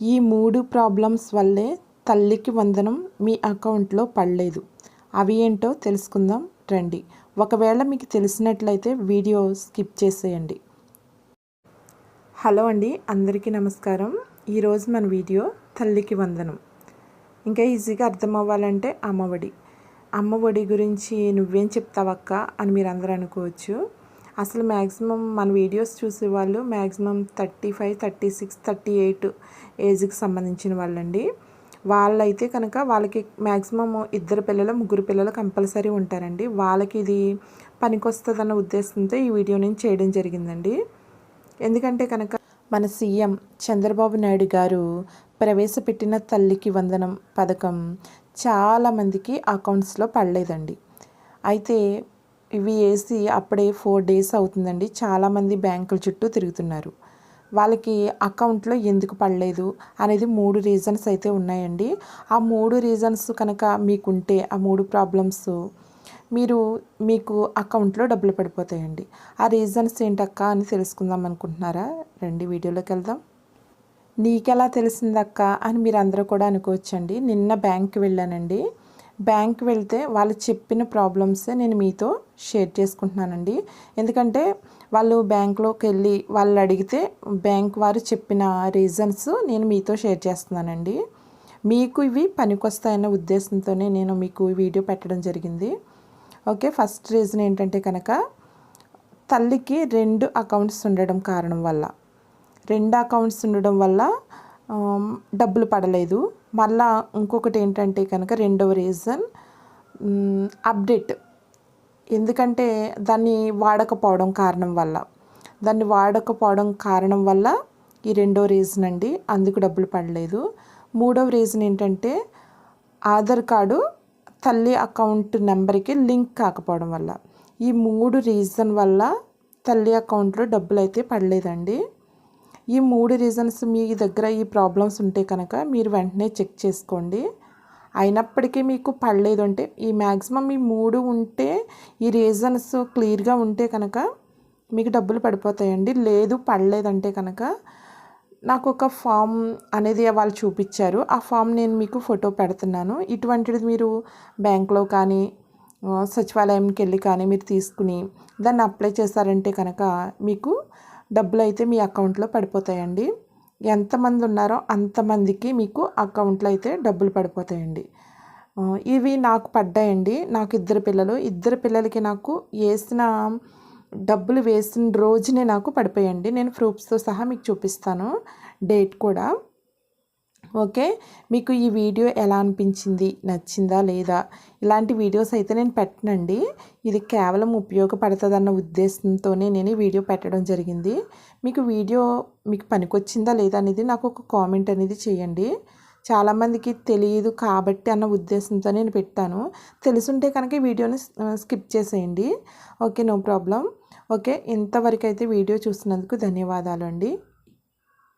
ఈ మూడు ప్రాబ్లమ్స్ వల్లే తల్లికి వందనం మీ అకౌంట్లో పడలేదు. అవి ఏంటో తెలుసుకుందాం రండి. ఒకవేళ మీకు తెలిసినట్లయితే వీడియో స్కిప్ చేసేయండి. హలో అండి అందరికీ నమస్కారం. ఈరోజు మన వీడియో తల్లికి వందనం. ఇంకా ఈజీగా అర్థం అవ్వాలంటే అమ్మఒడి. అమ్మఒడి గురించి నువ్వేం చెప్తావక్క అని మీరు అందరూ అనుకోవచ్చు. అసలు మ్యాక్సిమం మన వీడియోస్ చూసే వాళ్ళు maximum thirty five thirty six thirty eight ఏజ్కి సంబంధించిన వాళ్ళండి. వాళ్ళైతే కనుక వాళ్ళకి మ్యాక్సిమం ఇద్దరు పిల్లలు ముగ్గురు పిల్లలు కంపల్సరీ ఉంటారండి. వాళ్ళకి ఇది పనికొస్తుందన్న ఉద్దేశంతో ఈ వీడియో నేను చేయడం జరిగిందండి. ఎందుకంటే కనుక మన సీఎం చంద్రబాబు నాయుడు గారు ప్రవేశపెట్టిన తల్లికి వందనం పథకం చాలామందికి అకౌంట్స్లో పడలేదండి. అయితే ఇవి వేసి అప్పుడే ఫోర్ డేస్ అవుతుందండి. చాలామంది బ్యాంకుల చుట్టూ తిరుగుతున్నారు. వాళ్ళకి అకౌంట్లో ఎందుకు పడలేదు అనేది మూడు రీజన్స్ అయితే ఉన్నాయండి. ఆ మూడు రీజన్స్ కనుక మీకుంటే ఆ మూడు ప్రాబ్లమ్స్ మీరు మీకు అకౌంట్లో డబ్బులు పడిపోతాయండి. ఆ రీజన్స్ ఏంటక్క అని తెలుసుకుందాం అనుకుంటున్నారా? రండి వీడియోలోకి వెళ్దాం. నీకెలా తెలిసిందక్క అని మీరు అందరూ కూడా అనుకోవచ్చండి. నిన్న బ్యాంక్కి వెళ్ళానండి. బ్యాంక్ వెళ్తే వాళ్ళు చెప్పిన ప్రాబ్లమ్స్ నేను మీతో షేర్ చేసుకుంటున్నానండి. ఎందుకంటే వాళ్ళు బ్యాంక్లోకి వెళ్ళి వాళ్ళు అడిగితే బ్యాంక్ వారు చెప్పిన రీజన్స్ నేను మీతో షేర్ చేస్తున్నానండి. మీకు ఇవి పనికొస్తాయన్న ఉద్దేశంతోనే నేను మీకు వీడియో పెట్టడం జరిగింది. ఓకే ఫస్ట్ రీజన్ ఏంటంటే కనుక తల్లికి రెండు అకౌంట్స్ ఉండడం కారణం వల్ల. రెండు అకౌంట్స్ ఉండడం వల్ల డబ్బులు పడలేదు. మళ్ళా ఇంకొకటి ఏంటంటే కనుక రెండవ రీజన్ అప్డేట్. ఎందుకంటే దాన్ని వాడకపోవడం కారణం వల్ల. దాన్ని వాడకపోవడం కారణం వల్ల ఈ రెండో రీజన్ అండి అందుకు డబ్బులు పడలేదు. మూడవ రీజన్ ఏంటంటే ఆధార్ కార్డు తల్లి అకౌంట్ నెంబర్కి లింక్ కాకపోవడం వల్ల. ఈ మూడు రీజన్ వల్ల తల్లి అకౌంట్లో డబ్బులు అయితే పడలేదండి. ఈ మూడు రీజన్స్ మీ దగ్గర ఈ ప్రాబ్లమ్స్ ఉంటే కనుక మీరు వెంటనే చెక్ చేసుకోండి. అయినప్పటికీ మీకు పడలేదు అంటే ఈ మ్యాక్సిమం ఈ మూడు ఉంటే ఈ రీజన్స్ క్లియర్గా ఉంటే కనుక మీకు డబ్బులు పడిపోతాయండి. లేదు పడలేదంటే కనుక నాకు ఒక ఫామ్ అనేది వాళ్ళు చూపించారు. ఆ ఫామ్ నేను మీకు ఫోటో పెడుతున్నాను. ఇటువంటిది మీరు బ్యాంక్లో కానీ సచివాలయంకి వెళ్ళి కానీ మీరు తీసుకుని దాన్ని అప్లై చేశారంటే కనుక మీకు డబ్బులు అయితే మీ అకౌంట్లో పడిపోతాయండి. ఎంతమంది ఉన్నారో అంతమందికి మీకు అకౌంట్లో అయితే డబ్బులు పడిపోతాయండి. ఇవి నాకు పడ్డాయండి. నాకు ఇద్దరు పిల్లలు. ఇద్దరు పిల్లలకి నాకు వేసిన డబ్బులు వేసిన రోజునే నాకు పడిపోయండి నేను ప్రూఫ్స్తో సహా మీకు చూపిస్తాను. డేట్ కూడా. ఓకే? మీకు ఈ వీడియో ఎలా అనిపించింది? నచ్చిందా లేదా? ఇలాంటి వీడియోస్ అయితే నేను పెట్టనండి. ఇది కేవలం ఉపయోగపడుతుందన్న ఉద్దేశంతోనే నేను ఈ వీడియో పెట్టడం జరిగింది. మీకు వీడియో మీకు పనికొచ్చిందా లేదా అనేది నాకు ఒక కామెంట్ అనేది చేయండి. చాలామందికి తెలియదు కాబట్టి అన్న ఉద్దేశంతో నేను పెట్టాను. తెలుసుంటే కనుక ఈ వీడియోని స్కిప్ చేసేయండి. Okay no problem. ఓకే ఇంతవరకు అయితే వీడియో చూసినందుకు ధన్యవాదాలు అండి